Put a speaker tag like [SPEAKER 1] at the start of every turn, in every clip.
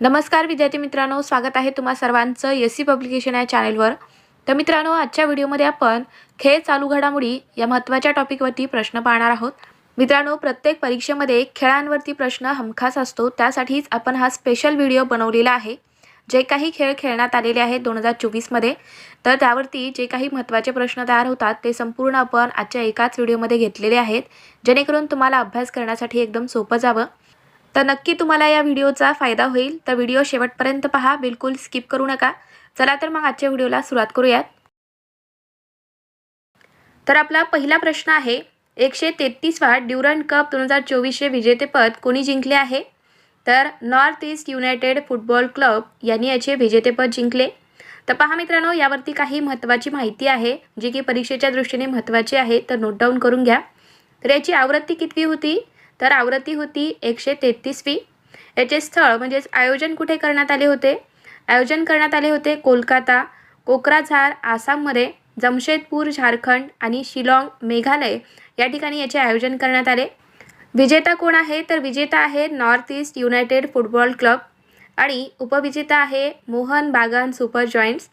[SPEAKER 1] नमस्कार विद्यार्थी मित्रांनो स्वागत आहे तुम्हा सर्वांचं एस सी पब्लिकेशन या चॅनेलवर. तर मित्रांनो आजच्या व्हिडिओमध्ये आपण खेळ चालू घडामोडी या महत्त्वाच्या टॉपिकवरती प्रश्न पाहणार आहोत. मित्रांनो प्रत्येक परीक्षेमध्ये खेळांवरती प्रश्न हमखास असतो. त्यासाठीच आपण हा स्पेशल व्हिडिओ बनवलेला आहे. जे काही खेळ खेळण्यात आलेले आहेत दोन हजार चोवीसमध्ये तर त्यावरती जे काही महत्त्वाचे प्रश्न तयार होतात ते संपूर्ण आपण आजच्या एकाच व्हिडिओमध्ये घेतलेले आहेत. जेणेकरून तुम्हाला अभ्यास करण्यासाठी एकदम सोपं जावं. तर नक्की तुम्हाला या व्हिडिओचा फायदा होईल. तर व्हिडिओ शेवटपर्यंत पहा. बिलकुल स्किप करू नका. चला तर मग आजच्या व्हिडिओला सुरुवात करूयात. तर आपला पहिला प्रश्न आहे एकशे तेहतीसवा ड्युरंट कप दोन हजार चोवीसचे विजेतेपद कोणी जिंकले आहे? तर North East United Football Club यांनी याचे विजेतेपद जिंकले. तर पहा मित्रांनो यावरती काही महत्त्वाची माहिती आहे जी की परीक्षेच्या दृष्टीने महत्त्वाची आहे तर नोट डाऊन करून घ्या. तर याची आवृत्ती कितवी होती? तर आवृत्ती होती एकशे तेहतीसवी याचे स्थळ म्हणजेच आयोजन कुठे करण्यात आले होते? आयोजन करण्यात आले होते कोलकाता कोक्राझार आसाममध्ये जमशेदपूर झारखंड आणि शिलाँग मेघालय या ठिकाणी याचे आयोजन करण्यात आले. विजेता कोण आहे? तर विजेता आहे North East United Football Club आणि उपविजेता आहे मोहन बागान सुपर जॉईंट्स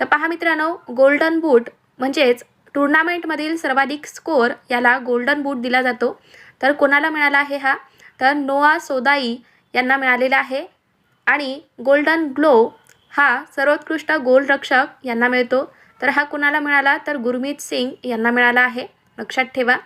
[SPEAKER 1] तर पहा मित्रांनो गोल्डन बूट म्हणजेच टुर्नामेंटमधील सर्वाधिक स्कोअर याला गोल्डन बूट दिला जातो. तर कोणाला मिळाला आहे हा? तर नोआ सोदाई यांना मिळालेला आहे. आणि गोल्डन ग्लो हा सर्वोत्कृष्ट गोलरक्षक यांना मिळतो. तर हा कुणाला मिळाला? तर गुरमीत सिंग यांना मिळाला आहे. लक्षात ठेवा.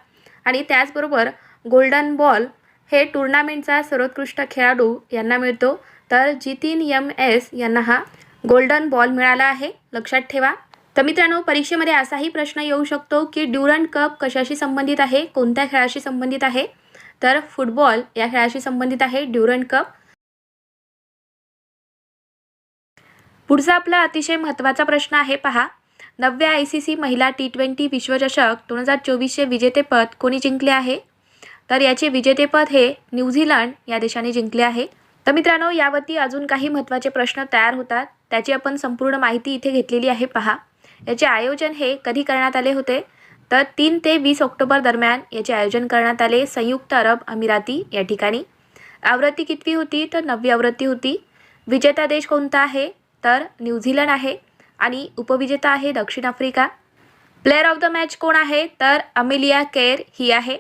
[SPEAKER 1] आणि त्याचबरोबर गोल्डन बॉल हे टुर्नामेंटचा सर्वोत्कृष्ट खेळाडू यांना मिळतो. तर जितीन यम एस यांना हा गोल्डन बॉल मिळाला आहे. लक्षात ठेवा. तर मित्रांनो परीक्षेमध्ये असाही प्रश्न येऊ शकतो की ड्युरंट कप कशाशी संबंधित आहे कोणत्या खेळाशी संबंधित आहे? तर फुटबॉल या खेळाशी संबंधित आहे ड्युरंट कप. पुढचा आपला अतिशय महत्त्वाचा प्रश्न आहे पहा. नवव्या आय सी सी महिला टी ट्वेंटी विश्वचषक दोन हजार चोवीसचे विजेतेपद कोणी जिंकले आहे? तर याचे विजेतेपद हे न्यूझीलंड या देशाने जिंकले आहे. तर मित्रांनो यावरती अजून काही महत्त्वाचे प्रश्न तयार होतात. त्याची आपण संपूर्ण माहिती इथे घेतलेली आहे पहा. याचे आयोजन हे कधी करण्यात आले होते? तर तीन ते वीस ऑक्टोबर दरम्यान याचे आयोजन करण्यात आले संयुक्त अरब अमिराती या ठिकाणी. आवृत्ती कितवी होती? तर नववी आवृत्ती होती. विजेता देश कोणता आहे? तर न्यूझीलंड आहे आणि उपविजेता आहे दक्षिण Africa. Player of the match कोण आहे? तर अमिलिया केअर ही आहे.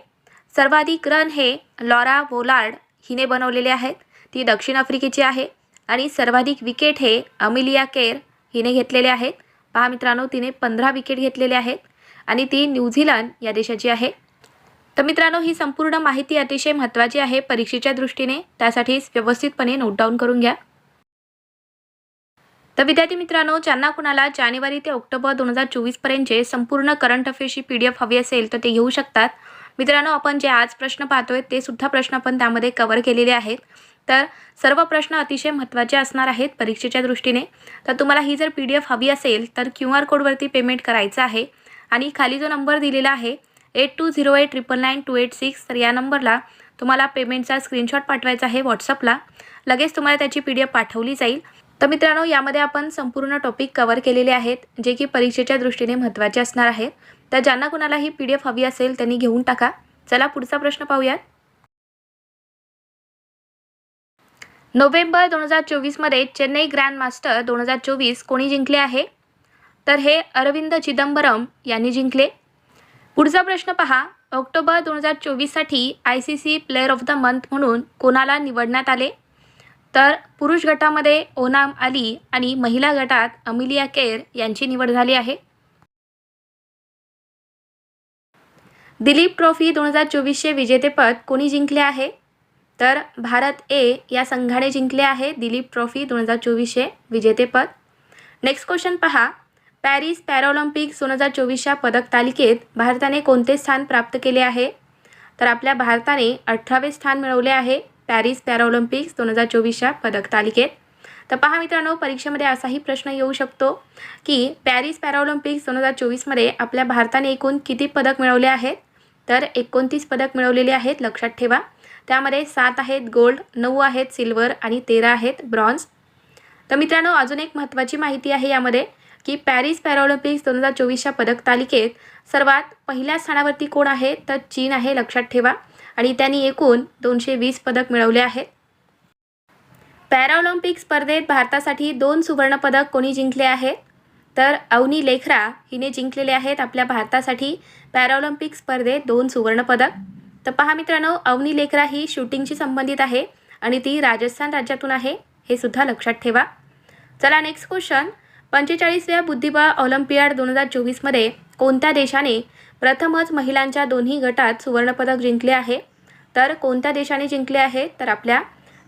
[SPEAKER 1] सर्वाधिक रन हे लॉरा वोलार्ड हिने बनवलेले आहेत. ती दक्षिण आफ्रिकेची आहे आणि सर्वाधिक विकेट हे अमिलिया केर हिने घेतलेले आहेत. पहा मित्रांनो तिने पंधरा विकेट घेतलेले आहेत आणि ती न्यूझीलंड या देशाची आहे. तर मित्रांनो ही संपूर्ण माहिती अतिशय महत्त्वाची आहे परीक्षेच्या दृष्टीने. त्यासाठीच व्यवस्थितपणे नोट डाऊन करून घ्या. तर विद्यार्थी मित्रांनो ज्यांना कुणाला जानेवारी ते ऑक्टोबर दोन हजार चोवीसपर्यंतचे संपूर्ण करंट अफेअर्सची पी डी एफ हवी असेल तर ते घेऊ शकतात. मित्रांनो आपण जे आज प्रश्न पाहतोय ते सुद्धा प्रश्न आपण त्यामध्ये कवर केलेले आहेत. तर सर्व प्रश्न अतिशय महत्त्वाचे असणार आहेत परीक्षेच्या दृष्टीने. तर तुम्हाला ही जर पी डी एफ हवी असेल तर क्यू आर कोडवरती पेमेंट करायचं आहे आणि खाली जो नंबर दिलेला आहे eight two zero eight triple nine two eight six तर या नंबरला तुम्हाला पेमेंटचा स्क्रीनशॉट पाठवायचा आहे व्हॉट्सअपला. लगेच तुम्हाला त्याची पी डी एफ पाठवली जाईल. तर मित्रांनो यामध्ये आपण संपूर्ण टॉपिक कवर केलेले आहेत जे की परीक्षेच्या दृष्टीने महत्त्वाचे असणार आहेत. तर ज्यांना कुणाला ही पी डी एफ हवी असेल त्यांनी घेऊन टाका. चला पुढचा प्रश्न पाहूयात. नोव्हेंबर दोन हजार चोवीसमध्ये चेन्नई ग्रँड मास्टर दोन हजार चोवीस कोणी जिंकले आहे? तर हे अरविंद चिदंबरम यांनी जिंकले. पुढचा प्रश्न पहा. ऑक्टोबर दोन हजार चोवीससाठी I C C player of the month म्हणून कोणाला निवडण्यात आले? तर पुरुष गटामध्ये ओनाम अली आणि महिला गटात अमिलिया केर यांची निवड झाली आहे. दिलीप ट्रॉफी दोन हजार चोवीसचे विजेतेपद कोणी जिंकले आहे? तर भारत ए या संघाने जिंकले आहे. दिलीप ट्रॉफी दोन हजार चोवीसचे विजेतेपद. नेक्स्ट क्वेश्चन पहा. पॅरिस पॅराऑलिम्पिक्स दोन हजार चोवीसच्या पदक तालिकेत भारताने कोणते स्थान प्राप्त केले आहे? तर आपल्या भारताने अठरावे स्थान मिळवले आहे. पॅरिस पॅराऑलिम्पिक्स दोन हजार चोवीसच्या पदक तालिकेत तर पहा मित्रांनो परीक्षेमध्ये असाही प्रश्न येऊ शकतो की पॅरिस पॅराऑलिम्पिक्स दोन हजार चोवीसमध्ये आपल्या भारताने एकूण किती पदक मिळवले आहेत? तर एकोणतीस पदक मिळवलेले आहेत लक्षात ठेवा. त्यामध्ये सात आहेत गोल्ड नऊ आहेत सिल्वर आणि तेरा आहेत ब्रॉन्झ. तर मित्रांनो अजून एक महत्त्वाची माहिती आहे यामध्ये की पॅरिस पॅराऑलिम्पिक्स दोन हजार चोवीसच्या पदक तालिकेत सर्वात पहिल्या स्थानावरती कोण आहे तर चीन आहे लक्षात ठेवा. आणि त्यांनी एकूण दोनशे वीस पदक मिळवले आहेत. पॅराऑलिम्पिक स्पर्धेत भारतासाठी दोन सुवर्णपदक कोणी जिंकले आहेत? तर अवनी लेखरा हिने जिंकलेले आहेत आपल्या भारतासाठी पॅराऑलिम्पिक स्पर्धेत दोन सुवर्णपदक तर पहा मित्रांनो अवनी लेखरा ही शूटिंगशी संबंधित आहे आणि ती राजस्थान राज्यातून आहे हे सुद्धा लक्षात ठेवा. चला नेक्स्ट क्वेश्चन पंचेचाळीसव्या बुद्धिबळ ऑलिम्पियाड दोन हजार चोवीसमध्ये कोणत्या देशाने प्रथमच महिलांच्या दोन्ही गटात सुवर्णपदक जिंकले आहे? तर कोणत्या देशाने जिंकले आहे? तर आपल्या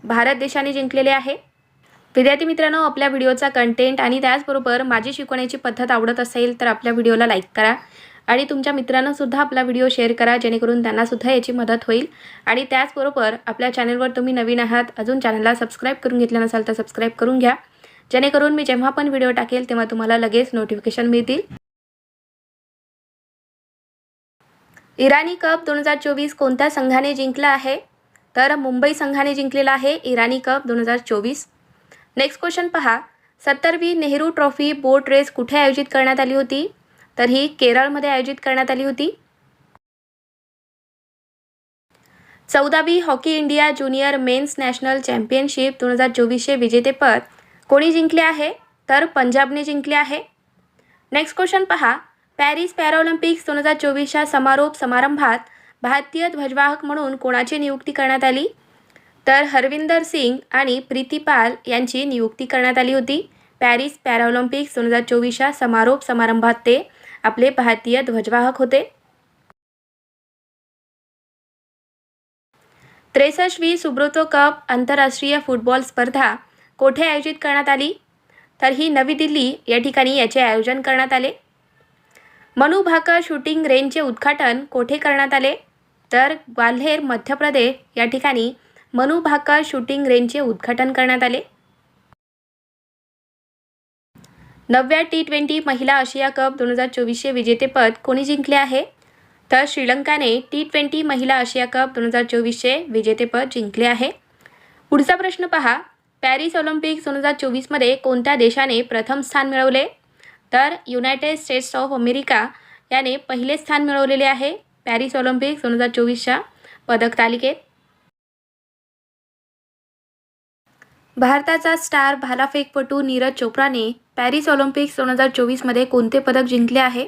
[SPEAKER 1] भारत देशाने जिंकलेले आहे. विद्यार्थी मित्रांनो आपल्या व्हिडिओचा कंटेंट आणि त्याचबरोबर माझी शिकवण्याची पद्धत आवडत असेल तर आपल्या व्हिडिओला लाईक करा. आणि तुमच्या मित्रांनासुद्धा आपला व्हिडिओ शेअर करा जेणेकरून त्यांनासुद्धा याची मदत होईल. आणि त्याचबरोबर आपल्या चॅनलवर तुम्ही नवीन आहात अजून चॅनलला सबस्क्राईब करून घेतलं नसाल तर सबस्क्राईब करून घ्या. जेणेकरून मी जेव्हा पण व्हिडिओ टाकेल तेव्हा तुम्हाला लगेच नोटिफिकेशन मिळतील. इराणी कप दोन हजार चोवीस कोणत्या संघाने जिंकला आहे? तर मुंबई संघाने जिंकलेला आहे इराणी कप दोन हजार चोवीस. नेक्स्ट क्वेश्चन पहा. सत्तरवी नेहरू ट्रॉफी बोट रेस कुठे आयोजित करण्यात आली होती? तर ही केरळमध्ये आयोजित करण्यात आली होती. चौदावी hockey India junior men's national championship दोन हजार चोवीसचे विजेतेपद कोणी जिंकले आहे? तर पंजाबने जिंकले आहे. नेक्स्ट क्वेश्चन पहा. पॅरिस पॅराऑलिम्पिक्स दोन हजार चोवीसच्या समारोप समारंभात भारतीय ध्वजवाहक म्हणून कोणाची नियुक्ती करण्यात आली? तर हरविंदर सिंग आणि प्रीती पाल यांची नियुक्ती करण्यात आली होती. पॅरिस पॅराऑलिम्पिक्स दोन हजार चोवीसच्या समारोप समारंभात ते आपले भारतीय ध्वजवाहक होते. त्रेसष्टवी सुब्रोतो कप आंतरराष्ट्रीय फुटबॉल स्पर्धा कोठे आयोजित करण्यात आली? तर ही नवी दिल्ली या ठिकाणी याचे आयोजन करण्यात आले. मनु भाकर शूटिंग रेंजचे उद्घाटन कोठे करण्यात आले? तर ग्वाल्हेर मध्य प्रदेश या ठिकाणी मनु भाकर शूटिंग रेंजचे उद्घाटन करण्यात आले. नवव्या टी ट्वेंटी महिला आशिया कप दोन हजार चोवीसचे विजेतेपद कोणी जिंकले आहे? तर श्रीलंकाने टी ट्वेंटी महिला आशिया कप दोन हजार चोवीसचे विजेतेपद जिंकले आहे. पुढचा प्रश्न पहा. पॅरिस ऑलिम्पिक्स दोन हजार चोवीसमध्ये कोणत्या देशाने प्रथम स्थान मिळवले? तर युनायटेड स्टेट्स ऑफ अमेरिका याने पहिले स्थान मिळवलेले आहे पॅरिस ऑलिम्पिक्स दोन हजार चोवीसच्या पदक तालिकेत भारताचा स्टार भालाफेकपटू नीरज चोप्राने पॅरिस ऑलिम्पिक्स दोन हजार चोवीसमध्ये कोणते पदक जिंकले आहे?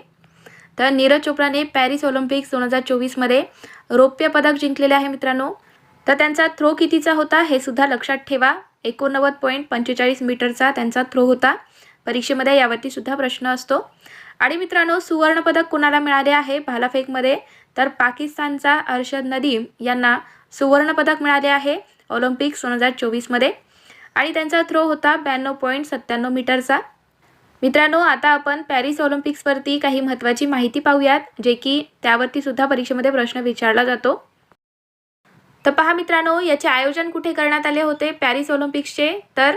[SPEAKER 1] तर नीरज चोप्राने पॅरिस ऑलिम्पिक्स दोन हजार चोवीसमध्ये रौप्य पदक जिंकलेले आहे मित्रांनो. तर त्यांचा थ्रो कितीचा होता हे सुद्धा लक्षात ठेवा. एकोणनव्वद पॉईंट पंचेचाळीस मीटरचा त्यांचा थ्रो होता. परीक्षेमध्ये यावरती सुद्धा प्रश्न असतो. आणि मित्रांनो सुवर्णपदक कोणाला मिळाले आहे? भालाफेकमध्ये. तर पाकिस्तानचा अर्शद नदीम यांना सुवर्णपदक मिळाले आहे ऑलिम्पिक्स दोन हजार चोवीसमध्ये. आणि त्यांचा थ्रो होता ब्याण्णव पॉईंट सत्त्याण्णव मीटरचा. मित्रांनो आता आपण पॅरिस ऑलिम्पिक्सवरती काही महत्त्वाची माहिती पाहूयात जे की त्यावरती सुद्धा परीक्षेमध्ये प्रश्न विचारला जातो. तर पहा मित्रांनो याचे आयोजन कुठे करण्यात आले होते पॅरिस ऑलिम्पिक्सचे? तर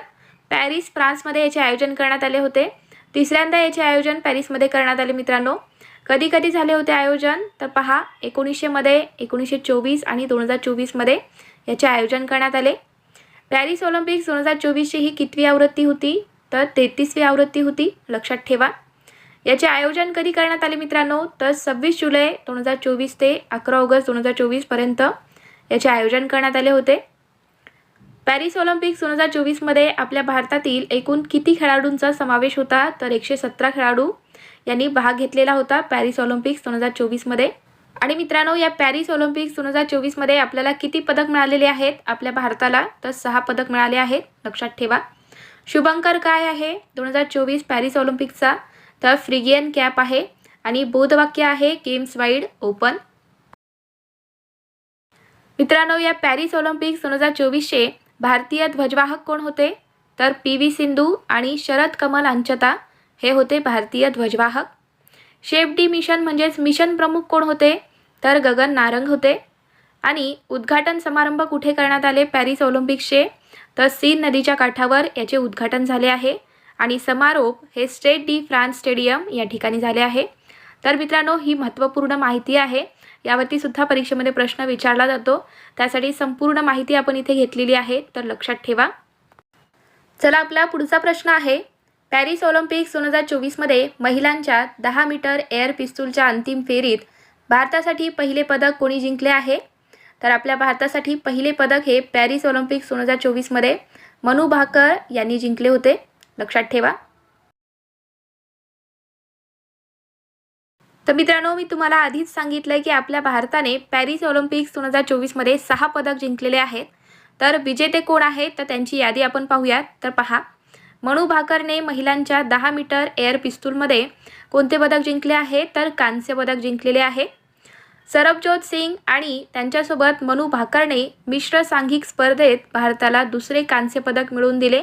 [SPEAKER 1] पॅरिस फ्रान्समध्ये याचे आयोजन करण्यात आले होते. तिसऱ्यांदा याचे आयोजन पॅरिसमध्ये करण्यात आले मित्रांनो. कधी कधी झाले होते आयोजन? तर पहा एकोणीसशेमध्ये एकोणीसशे चोवीस आणि दोन हजार चोवीसमध्ये याचे आयोजन करण्यात आले. पॅरिस ऑलिम्पिक्स दोन हजार चोवीसची ही कितवी आवृत्ती होती? तर तेहतीसवी आवृत्ती होती. लक्षात ठेवा. याचे आयोजन कधी करण्यात आले मित्रांनो? तर सव्वीस जुलै दोन हजार चोवीस ते अकरा ऑगस्ट दोन हजार चोवीसपर्यंत याचे आयोजन करण्यात आले होते. पॅरिस ऑलिम्पिक्स दोन हजार चोवीसमध्ये आपल्या भारतातील एकूण किती खेळाडूंचा समावेश होता? तर एकशे सतरा खेळाडू यांनी भाग घेतलेला होता पॅरिस ऑलिम्पिक्स दोन हजार चोवीसमध्ये आणि मित्रांनो या पॅरिस ऑलिम्पिक्स दोन हजार चोवीसमध्ये आपल्याला किती पदक मिळालेले आहेत? आपल्या भारताला तर सहा पदक मिळाले आहेत. लक्षात ठेवा. शुभंकर काय आहे? दोन हजार चोवीस पॅरिस ऑलिम्पिकचा तर फ्रिगियन कॅप आहे आणि बोधवाक्य आहे गेम्स वाईड ओपन. मित्रांनो या पॅरिस ऑलिम्पिक्स दोन हजार चोवीसचे भारतीय ध्वजवाहक कोण होते? तर पी व्ही सिंधू आणि शरद कमल अंचता हे होते भारतीय ध्वजवाहक. शेफ डी मिशन म्हणजेच मिशन प्रमुख कोण होते? तर गगन नारंग होते. आणि उद्घाटन समारंभ कुठे करण्यात आले? पॅरिस ऑलिम्पिक्सचे. तर सीन नदीच्या काठावर याचे उद्घाटन झाले आहे आणि समारोप हे स्टेट डी फ्रान्स स्टेडियम या ठिकाणी झाले आहे. तर मित्रांनो ही महत्त्वपूर्ण माहिती आहे. यावरती सुद्धा परीक्षेमध्ये प्रश्न विचारला जातो. त्यासाठी संपूर्ण माहिती आपण इथे घेतलेली आहे. तर लक्षात ठेवा. चला आपला पुढचा प्रश्न आहे. पॅरिस ऑलिम्पिक्स दोन हजार चोवीसमध्ये महिलांच्या दहा मीटर एअर पिस्तूलच्या अंतिम फेरीत भारतासाठी पहिले पदक कोणी जिंकले आहे? तर आपल्या भारतासाठी पहिले पदक हे पॅरिस ऑलिम्पिक्स दोन हजार चोवीसमध्ये मनू भाकर यांनी जिंकले होते. लक्षात ठेवा. तर मित्रांनो मी तुम्हाला आधीच सांगितलं की आपल्या भारताने पॅरिस ऑलिम्पिक्स दोन हजार चोवीसमध्ये सहा पदक जिंकलेले आहेत. तर विजेते कोण आहेत तर त्यांची यादी आपण पाहूयात. तर पहा. मनू भाकरने महिलांच्या दहा मीटर एअर पिस्तूलमध्ये कोणते पदक जिंकले आहे? तर कांस्य पदक जिंकलेले आहे. सरबजोत सिंग आणि त्यांच्यासोबत मनू भाकरने मिश्र सांघिक स्पर्धेत भारताला दुसरे कांस्य पदक मिळवून दिले.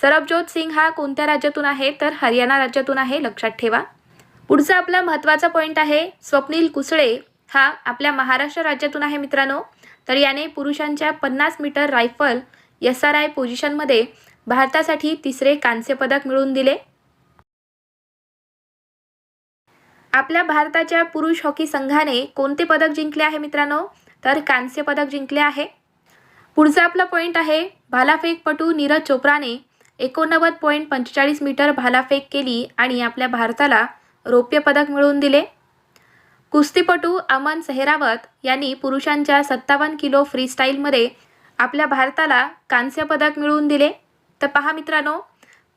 [SPEAKER 1] सरबजोत सिंग हा कोणत्या राज्यातून आहे? तर हरियाणा राज्यातून आहे लक्षात ठेवा. पुढचा आपला महत्त्वाचा पॉईंट आहे स्वप्नील कुसळे हा आपल्या महाराष्ट्र राज्यातून आहे मित्रांनो. तर याने पुरुषांच्या पन्नास metre rifle S R I पोझिशनमध्ये भारतासाठी तिसरे कांस्य पदक मिळवून दिले. आपल्या भारताच्या पुरुष हॉकी संघाने कोणते पदक जिंकले आहे मित्रांनो? तर कांस्य पदक जिंकले आहे. पुढचा आपला पॉईंट आहे भालाफेकपटू नीरज चोप्राने एकोणनव्वद पॉईंट पंचेचाळीस मीटर भालाफेक केली आणि आपल्या भारताला रौप्य पदक मिळवून दिले. कुस्तीपटू अमन सेहरावत यांनी पुरुषांच्या सत्तावन्न किलो फ्रीस्टाईलमध्ये आपल्या भारताला कांस्य पदक मिळवून दिले. तर पहा मित्रांनो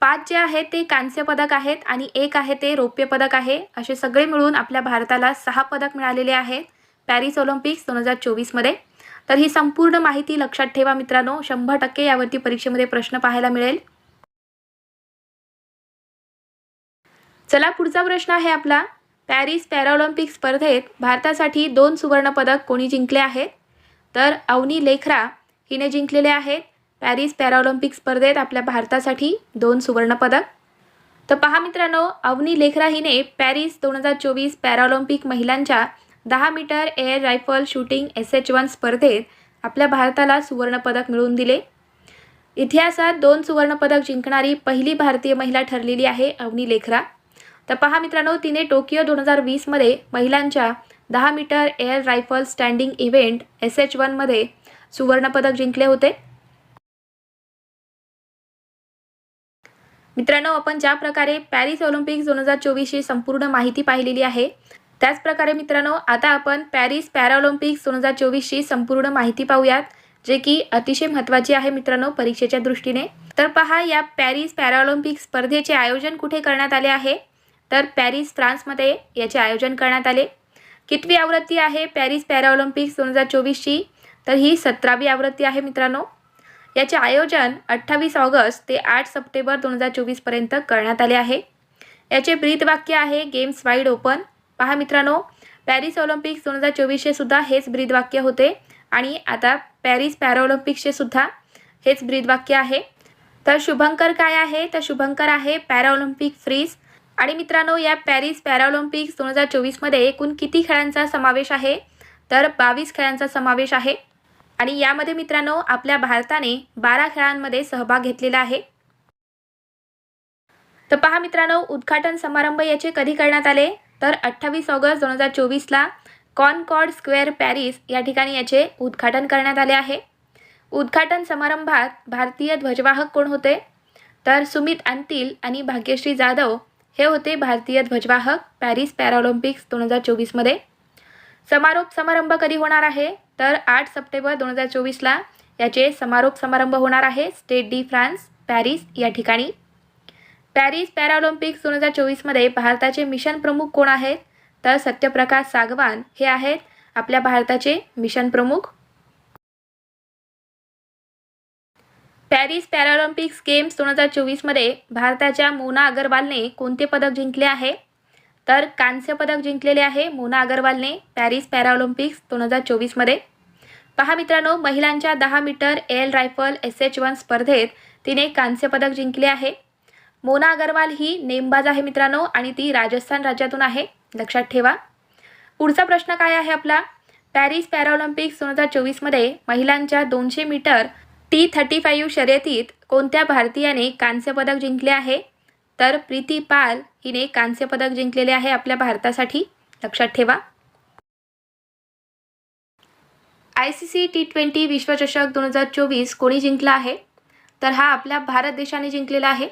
[SPEAKER 1] पाच जे आहेत ते कांस्य पदक आहेत आणि एक आहे ते रौप्य पदक आहे. असे सगळे मिळून आपल्या भारताला सहा पदक मिळालेले आहेत पॅरिस ऑलिम्पिक्स दोन हजार चोवीसमध्ये तर ही संपूर्ण माहिती लक्षात ठेवा मित्रांनो. शंभर टक्के यावरती परीक्षेमध्ये प्रश्न पाहायला मिळेल. चला पुढचा प्रश्न आहे आपला. पॅरिस पॅराऑलिम्पिक स्पर्धेत भारतासाठी दोन सुवर्णपदक कोणी जिंकले आहेत? तर अवनी लेखरा हिने जिंकलेले आहेत. पॅरिस पॅराऑलिम्पिक स्पर्धेत आपल्या भारतासाठी दोन सुवर्णपदक. तर पहा मित्रांनो अवनी लेखरा हिने पॅरिस दोन हजार चोवीस पॅराऑलिम्पिक महिलांच्या दहा metre air rifle shooting S H one स्पर्धेत आपल्या भारताला सुवर्णपदक मिळवून दिले. इतिहासात दोन सुवर्णपदक जिंकणारी पहिली भारतीय महिला ठरलेली आहे अवनी लेखरा. तर पहा मित्रांनो तिने टोकियो दोन हजार वीसमध्ये महिलांच्या दहा metre air rifle standing event S H वनमध्ये सुवर्णपदक जिंकले होते. मित्रांनो आपण ज्या प्रकारे पॅरिस ऑलिम्पिक्स दोन हजार चोवीसची संपूर्ण माहिती पाहिलेली आहे त्याचप्रकारे मित्रांनो आता आपण पॅरिस पॅराऑलिम्पिक्स दोन हजार चोवीसची संपूर्ण माहिती पाहूयात जे की अतिशय महत्त्वाची आहे मित्रांनो परीक्षेच्या दृष्टीने. तर पहा या पॅरिस पॅराऑलिम्पिक स्पर्धेचे आयोजन कुठे करण्यात आले आहे? तर पॅरिस फ्रान्समध्ये याचे आयोजन करण्यात आले. कितवी आवृत्ती आहे पॅरिस पॅराऑलिम्पिक्स दोन हजार चोवीसची? तर ही सतरावी आवृत्ती आहे मित्रांनो. याचे आयोजन अठ्ठावीस ऑगस्ट ते आठ सप्टेंबर दोन हजार चोवीसपर्यंत करण्यात आले आहे. याचे ब्रीदवाक्य आहे गेम्स वाईड ओपन. पहा मित्रांनो पॅरिस ऑलिम्पिक्स दोन हजार चोवीसचे सुद्धा हेच ब्रीदवाक्य होते आणि आता पॅरिस पॅराऑलिम्पिक्सचे सुद्धा हेच ब्रीदवाक्य आहे. तर शुभंकर काय आहे? तर शुभंकर आहे पॅराऑलिम्पिक फ्रीज. आणि मित्रांनो या पॅरिस पॅराऑलिम्पिक्स दोन हजार चोवीसमध्ये एकूण किती खेळांचा समावेश आहे? तर बावीस खेळांचा समावेश आहे. आणि यामध्ये मित्रांनो आपल्या भारताने बारा खेळांमध्ये सहभाग घेतलेला आहे. तर पहा मित्रांनो उद्घाटन समारंभ याचे कधी करण्यात आले? तर अठ्ठावीस ऑगस्ट दोन हजार चोवीसला कॉनकॉर्ड स्क्वेअर पॅरिस या ठिकाणी याचे उद्घाटन करण्यात आले आहे. उद्घाटन समारंभात भारतीय ध्वजवाहक कोण होते? तर सुमित अंतिल आणि भाग्यश्री जाधव हे होते भारतीय ध्वजवाहक पॅरिस पॅराऑलिम्पिक्स दोन हजार चोवीसमध्ये. समारोप समारंभ कधी होणार आहे? तर आठ सप्टेंबर दोन हजार चोवीसला याचे समारोप समारंभ होणार आहे. स्टेट डी फ्रान्स पॅरिस या ठिकाणी. पॅरिस पॅराऑलिम्पिक्स दोन हजार चोवीसमध्ये भारताचे मिशन प्रमुख कोण आहेत? तर सत्यप्रकाश सागवान हे आहेत आपल्या भारताचे मिशन प्रमुख. पॅरिस पॅराऑलिम्पिक्स गेम्स दोन हजार चोवीसमध्ये भारताच्या मोना अगरवालने कोणते पदक जिंकले आहे? तर कांस्य पदक जिंकलेले आहे मोना अगरवालने पॅरिस पॅराऑलिम्पिक्स दोन हजार चोवीसमध्ये. पहा मित्रांनो महिलांच्या दहा मीटर एल रायफल एस एच वन स्पर्धेत तिने कांस्य पदक जिंकले आहे. मोना अगरवाल ही नेमबाज आहे मित्रांनो आणि ती राजस्थान राज्यातून आहे. लक्षात ठेवा. पुढचा प्रश्न काय आहे आपला? पॅरिस पॅराऑलिम्पिक्स दोन हजार चोवीसमध्ये महिलांच्या दोनशे मीटर टी थर्टी फाईव्ह शर्यतीत कोणत्या भारतीयाने कांस्यपदक जिंकले आहे? तर प्रीती पाल हिने कांस्यपदक जिंकलेले आहे आपल्या भारतासाठी. लक्षात ठेवा. I C C T twenty विश्वचषक दोन हजार चोवीस कोणी जिंकला आहे? तर हा आपल्या भारत देशाने जिंकलेला आहे.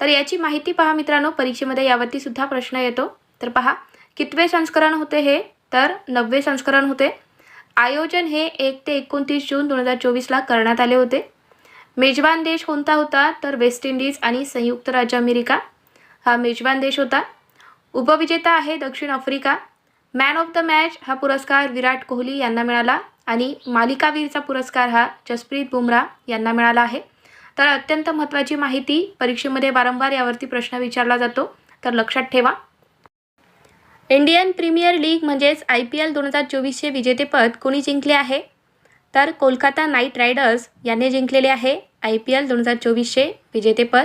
[SPEAKER 1] तर याची माहिती पहा मित्रांनो परीक्षेमध्ये यावरती सुद्धा प्रश्न येतो. तर पहा कितवे संस्करण होते हे? तर नववे संस्करण होते. आयोजन हे एक ते एकोणतीस जून दोन हजार चोवीसला करण्यात आले होते. मेजबान देश कोणता होता? तर वेस्ट इंडिज आणि संयुक्त राज्य अमेरिका. हा मेजबान देश होता. उपविजेता आहे दक्षिण Africa. Man of the match हा पुरस्कार विराट कोहली यांना मिळाला. आणि मालिकावीरचा पुरस्कार हा जसप्रीत बुमराह यांना मिळाला आहे. तर अत्यंत महत्त्वाची माहिती परीक्षेमध्ये वारंवार यावरती प्रश्न विचारला जातो तर लक्षात ठेवा. इंडियन प्रीमियर लीग म्हणजेच आय पी एल दोन हजार चोवीसचे विजेतेपद कोणी जिंकले आहे? तर कोलकाता नाईट रायडर्स यांनी जिंकलेले आहे आय पी एल दोन हजार चोवीसचे विजेतेपद.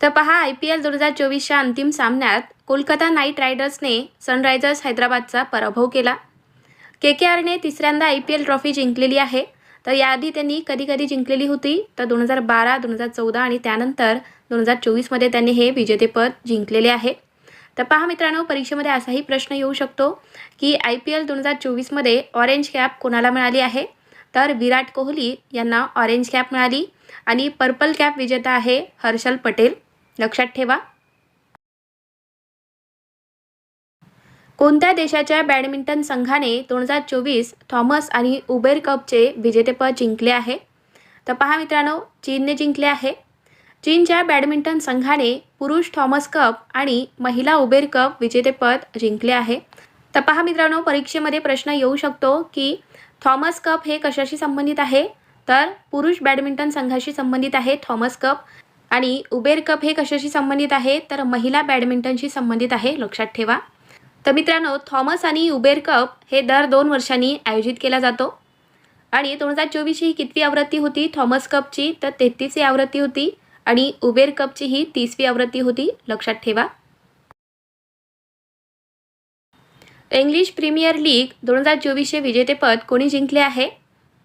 [SPEAKER 1] तर पहा आय पी एल दोन हजार चोवीसच्या अंतिम सामन्यात कोलकाता नाईट रायडर्सने सनरायझर्स हैदराबादचा पराभव केला. के के आरने तिसऱ्यांदा आय पी एल ट्रॉफी जिंकलेली आहे. तर याआधी त्यांनी कधी कधी जिंकलेली होती तर दोन हजार बारा दोन हजार चौदा आणि त्यानंतर दोन हजार चोवीसमध्ये त्यांनी हे विजेतेपद जिंकलेले आहे. तर पहा मित्रांनो परीक्षेमध्ये असाही प्रश्न येऊ शकतो की आय पी एल दोन हजार चोवीसमध्ये ऑरेंज कॅप कोणाला मिळाली आहे? तर विराट कोहली यांना ऑरेंज कॅप मिळाली आणि पर्पल कॅप विजेता आहे हर्षल पटेल. लक्षात ठेवा. कोणत्या देशाच्या बॅडमिंटन संघाने दोन हजार चोवीस थॉमस आणि उबेर कपचे विजेतेपद जिंकले आहे? तर पहा मित्रांनो चीनने जिंकले आहे. चीनच्या बॅडमिंटन संघाने पुरुष थॉमस कप आणि महिला उबेर कप विजेतेपद जिंकले आहे. तर पहा मित्रांनो परीक्षेमध्ये प्रश्न येऊ शकतो की थॉमस कप हे कशाशी संबंधित आहे? तर पुरुष बॅडमिंटन संघाशी संबंधित आहे थॉमस कप आणि उबेर कप हे कशाशी संबंधित आहे? तर महिला बॅडमिंटनशी संबंधित आहे लक्षात ठेवा. तर मित्रांनो थॉमस आणि उबेर कप हे दर दोन वर्षांनी आयोजित केला जातो. आणि दोन हजार चोवीसची ही कितवी आवृत्ती होती? थॉमस कपची तर तेहतीसवी आवृत्ती होती आणि उबेर कपची ही तीसवी आवृत्ती होती. लक्षात ठेवा. इंग्लिश प्रीमियर लीग दोन हजार चोवीसचे विजेतेपद कोणी जिंकले आहे?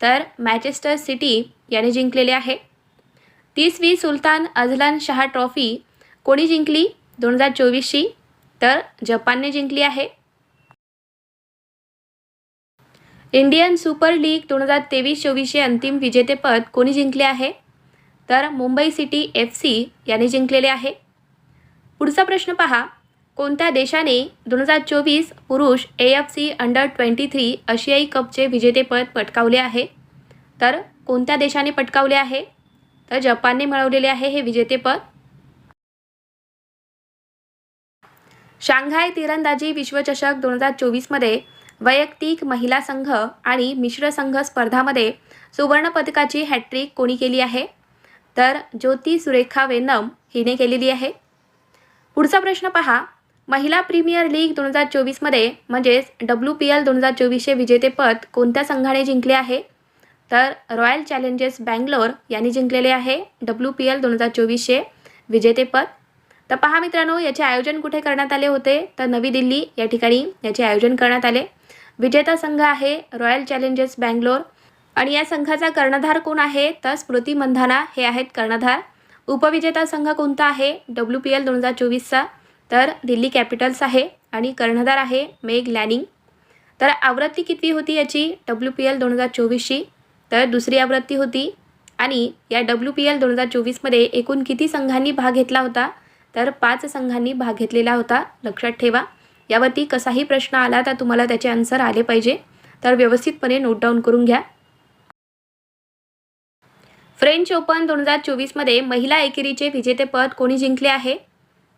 [SPEAKER 1] तर मॅचेस्टर सिटी याने जिंकलेले आहे. तीसवी सुलतान अझलान शहा ट्रॉफी कोणी जिंकली? दोन हजार चोवीसची तर जपानने जिंकली आहे. इंडियन सुपर लीग दोन हजार तेवीस चोवीसचे अंतिम विजेतेपद कोणी जिंकले आहे? तर मुंबई सिटी एफ सी याने जिंकलेले आहे. पुढचा प्रश्न पहा. कोणत्या देशाने दोन हजार चोवीस पुरुष A F C under twenty three आशियाई कपचे विजेतेपद पटकावले आहे? तर कोणत्या देशाने पटकावले आहे? तर जपानने मिळवलेले आहे हे विजेतेपद. शांघाय तिरंदाजी विश्वचषक दोन हजार चोवीसमध्ये वैयक्तिक महिला संघ आणि मिश्र संघ स्पर्धामध्ये सुवर्णपदकाची हॅट्रिक कोणी केली आहे? तर ज्योती सुरेखा वेनम हिने केलेली आहे. पुढचा प्रश्न पहा. महिला प्रीमियर लीग दोन हजार चोवीसमध्ये म्हणजेच डब्ल्यू पी एल दोन हजार चोवीसचे विजेतेपद कोणत्या संघाने जिंकले आहे? तर रॉयल चॅलेंजर्स बँगलोर यांनी जिंकलेले आहे डब्ल्यू पी एल दोन हजार चोवीसचे विजेतेपद. तर पहा मित्रांनो याचे आयोजन कुठे करण्यात आले होते? तर नवी दिल्ली या ठिकाणी याचे आयोजन करण्यात आले. विजेता संघ आहे रॉयल चॅलेंजर्स बँगलोर आणि या संघाचा कर्णधार कोण आहे? तर स्मृती मंधाना हे आहेत कर्णधार. उपविजेता संघ कोणता आहे? डब्ल्यू पी एल दोन हजार चोवीसचा. तर दिल्ली कॅपिटल्स आहे आणि कर्णधार आहे मेग लॅनिंग. तर आवृत्ती कितवी होती याची? डब्ल्यू पी एल दोन हजार चोवीसची. तर दुसरी आवृत्ती होती. आणि या डब्ल्यू पी एल दोन हजार चोवीसमध्ये एकूण किती संघांनी भाग घेतला होता? तर पाच संघांनी भाग घेतलेला होता. लक्षात ठेवा यावरती कसाही प्रश्न आला तर तुम्हाला त्याचे आन्सर आले पाहिजे. तर व्यवस्थितपणे नोट डाऊन करून घ्या. फ्रेंच ओपन दोन हजार चोवीसमध्ये महिला एकेरीचे विजेतेपद कोणी जिंकले आहे?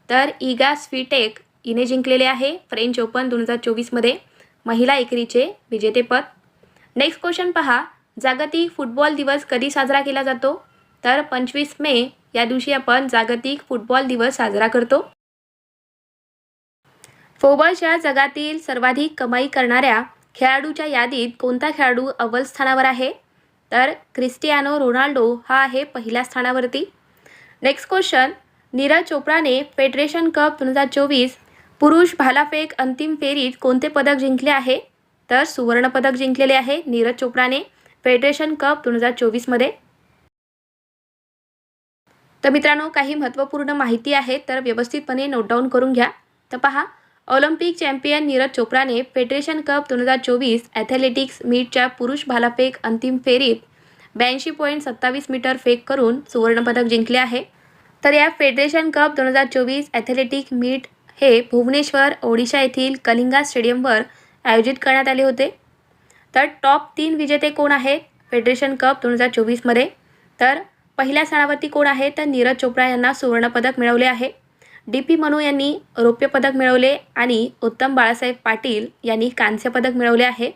[SPEAKER 1] तर इगा स्वीटेक हिने जिंकलेले आहे. फ्रेंच ओपन दोन हजार चोवीसमध्ये महिला एकेरीचे विजेतेपद नेक्स्ट क्वेश्चन पहा. जागतिक फुटबॉल दिवस कधी साजरा केला जातो? तर पंचवीस मे या दिवशी आपण जागतिक फुटबॉल दिवस साजरा करतो. फोबॉलच्या जगातील सर्वाधिक कमाई करणाऱ्या खेळाडूच्या यादीत कोणता खेळाडू अव्वल स्थानावर आहे? तर क्रिस्टियानो रोनाल्डो हा आहे पहिल्या स्थानावरती. नेक्स्ट क्वेश्चन नीरज चोप्राने फेडरेशन कप दोन हजार चोवीस पुरुष भालाफेक अंतिम फेरीत कोणते पदक जिंकले आहे? तर सुवर्णपदक जिंकलेले आहे नीरज चोप्राने फेडरेशन कप दोन हजार चोवीसमध्ये तर मित्रांनो काही महत्त्वपूर्ण माहिती आहे तर व्यवस्थितपणे नोट डाऊन करून घ्या. तर पहा ऑलिम्पिक चॅम्पियन नीरज चोप्राने फेडरेशन कप दोन हजार चोवीस ॲथलेटिक्स मीटच्या पुरुष भालाफेक अंतिम फेरीत ब्याऐंशी पॉईंट सत्तावीस मीटर फेक करून सुवर्णपदक जिंकले आहे. तर या फेडरेशन कप दोन हजार चोवीस ॲथलेटिक मीट हे भुवनेश्वर ओडिशा येथील कलिंगा स्टेडियमवर आयोजित करण्यात आले होते. तर टॉप तीन विजेते कोण आहेत? फेडरेशन कप दोन हजार चोवीसमध्ये तर पहिल्या स्थानावरती कोण आहे? तर नीरज चोप्रा यांना सुवर्णपदक मिळवले आहे. डी पी मनू यांनी रौप्य पदक मिळवले आणि उत्तम बाळासाहेब पाटील यांनी कांस्य पदक मिळवले आहे.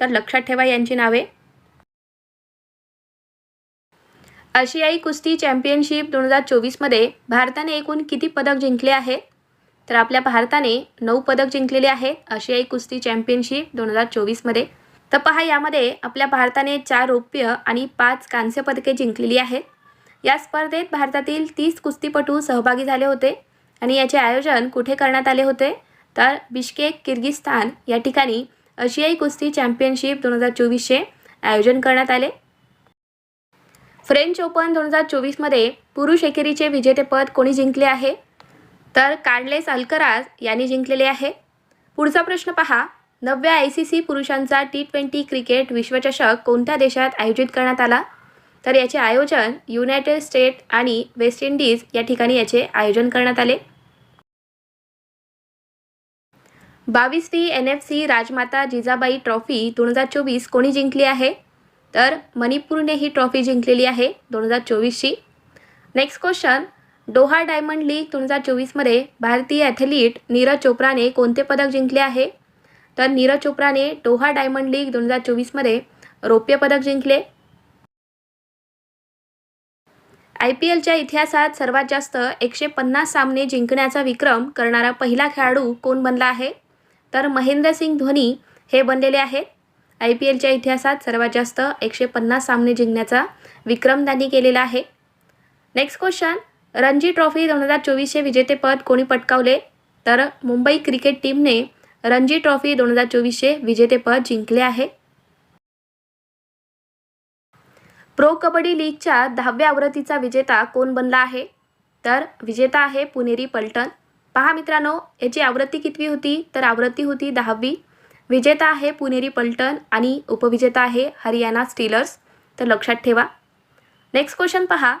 [SPEAKER 1] तर लक्षात ठेवा यांची नावे. आशियाई कुस्ती चॅम्पियनशिप दोन हजार चोवीसमध्ये भारताने एकूण किती पदक जिंकले आहे? तर आपल्या भारताने नऊ पदक जिंकलेले आहेत आशियाई कुस्ती चॅम्पियनशिप दोन हजार चोवीसमध्ये तर पहा यामध्ये आपल्या भारताने चार रौप्य आणि पाच कांस्य पदके जिंकलेली आहेत. या स्पर्धेत भारतातील तीस कुस्तीपटू सहभागी झाले होते आणि याचे आयोजन कुठे करण्यात आले होते? तर बिश्केक किर्गिस्तान या ठिकाणी आशियाई कुस्ती चॅम्पियनशिप दोन हजार चोवीसचे आयोजन करण्यात आले. फ्रेंच ओपन दोन हजार चोवीसमध्ये पुरुष एकेरीचे विजेतेपद कोणी जिंकले आहे? तर कार्डलेस अल्कराज यांनी जिंकलेले आहे. पुढचा प्रश्न पहा. नवव्या आय सी सी पुरुषांचा टी ट्वेंटी क्रिकेट विश्वचषक कोणत्या देशात आयोजित करण्यात आला? तर याचे आयोजन युनायटेड स्टेट आणि वेस्ट इंडिज या ठिकाणी याचे आयोजन करण्यात आले. बावीसवी N F C Rajmata Jijabai Trophy दोन हजार चोवीस कोणी जिंकली आहे? तर मणिपूरने ही ट्रॉफी जिंकलेली आहे दोन हजार चोवीसची. Next question Doha Diamond League दोन हजार चोवीसमध्ये भारतीय ॲथलीट नीरज चोप्राने कोणते पदक जिंकले आहे? तर नीरज चोप्राने डोहा डायमंड लीग दोन हजार चोवीसमध्ये रौप्य पदक जिंकले. आय पी एलच्या इतिहासात सर्वात जास्त एकशे पन्नास सामने जिंकण्याचा विक्रम करणारा पहिला खेळाडू कोण बनला आहे? तर महेंद्रसिंग धोनी हे बनलेले आहेत. आय पी एलच्या इतिहासात सर्वात जास्त एकशे पन्नास सामने जिंकण्याचा विक्रम त्यांनी केलेला आहे. नेक्स्ट क्वेश्चन रणजी ट्रॉफी दोन हजार चोवीसचे विजेतेपद कोणी पटकावले? तर मुंबई क्रिकेट टीमने रणजी ट्रॉफी दोन हजार चोवीसचे विजेतेपद जिंकले आहे. प्रो कबड्डी लीगच्या दहाव्या आवृत्तीचा विजेता कोण बनला आहे? तर विजेता आहे पुणेरी पलटण. पहा मित्रांनो याची आवृत्ती कितवी होती? तर आवृत्ती होती दहावी. विजेता आहे पुणेरी पलटण आणि उपविजेता आहे हरियाणा स्टीलर्स. तर लक्षात ठेवा. नेक्स्ट क्वेश्चन पहा.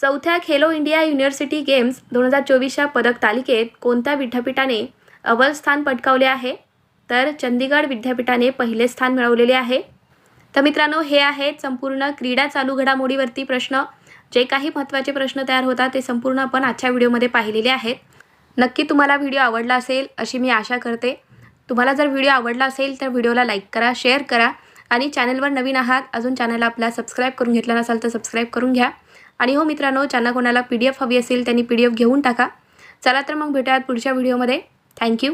[SPEAKER 1] चौथ्या खेलो इंडिया युनिव्हर्सिटी गेम्स दोन हजार चोवीसच्या पदक तालिकेत कोणत्या विद्यापीठाने अव्वल स्थान पटकावले आहे? तर चंदीगड विद्यापीठाने पहिले स्थान मिळवलेले आहे. तर मित्रांनो हे आहेत संपूर्ण क्रीडा चालू घडामोडीवरती प्रश्न. जे काही महत्त्वाचे प्रश्न तयार होतात ते संपूर्ण आपण आजच्या व्हिडिओमध्ये पाहिलेले आहेत. नक्की तुम्हाला व्हिडिओ आवडला असेल अशी मी आशा करते. तुम्हाला जर व्हिडिओ आवडला असेल तर व्हिडिओला लाईक करा शेअर करा आणि चॅनलवर नवीन आहात अजून चॅनलला आपला सबस्क्राईब करून घेतला नसाल तर सबस्क्राईब करून घ्या. आणि हो मित्रांनो ज्यांना कोणाला पी डी एफ हवी असेल त्यांनी पी डी एफ घेऊन टाका. चला तर मग भेटूयात पुढच्या व्हिडिओमध्ये. थँक्यू